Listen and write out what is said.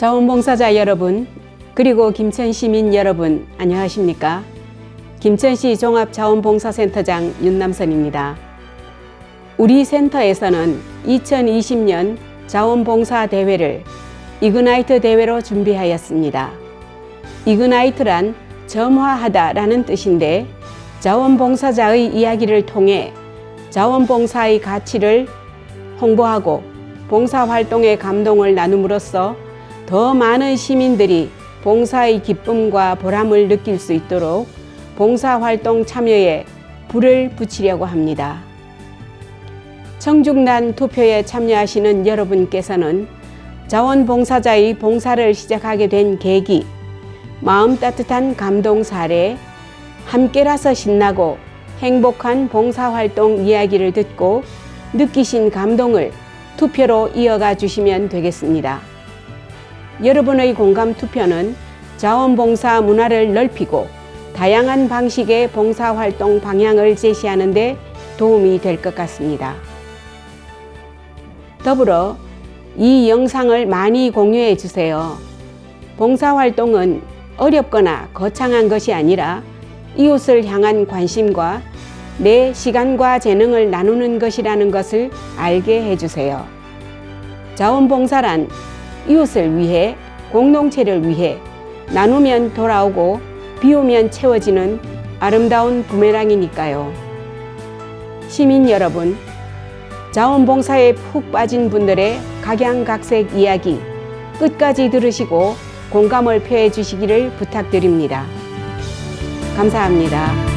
자원봉사자 여러분, 그리고 김천 시민 여러분, 안녕하십니까? 김천시 종합자원봉사센터장 윤남선입니다. 우리 센터에서는 2020년 자원봉사 대회를 이그나이트 대회로 준비하였습니다. 이그나이트란 점화하다라는 뜻인데 자원봉사자의 이야기를 통해 자원봉사의 가치를 홍보하고 봉사활동의 감동을 나눔으로써 더 많은 시민들이 봉사의 기쁨과 보람을 느낄 수 있도록 봉사활동 참여에 불을 붙이려고 합니다. 청중단 투표에 참여하시는 여러분께서는 자원봉사자의 봉사를 시작하게 된 계기, 마음 따뜻한 감동 사례, 함께라서 신나고 행복한 봉사활동 이야기를 듣고 느끼신 감동을 투표로 이어가 주시면 되겠습니다. 여러분의 공감 투표는 자원봉사 문화를 넓히고 다양한 방식의 봉사활동 방향을 제시하는 데 도움이 될 것 같습니다. 더불어 이 영상을 많이 공유해 주세요. 봉사활동은 어렵거나 거창한 것이 아니라 이웃을 향한 관심과 내 시간과 재능을 나누는 것이라는 것을 알게 해주세요. 자원봉사란 이웃을 위해, 공동체를 위해 나누면 돌아오고 비우면 채워지는 아름다운 부메랑이니까요. 시민 여러분, 자원봉사에 푹 빠진 분들의 각양각색 이야기 끝까지 들으시고 공감을 표해 주시기를 부탁드립니다. 감사합니다.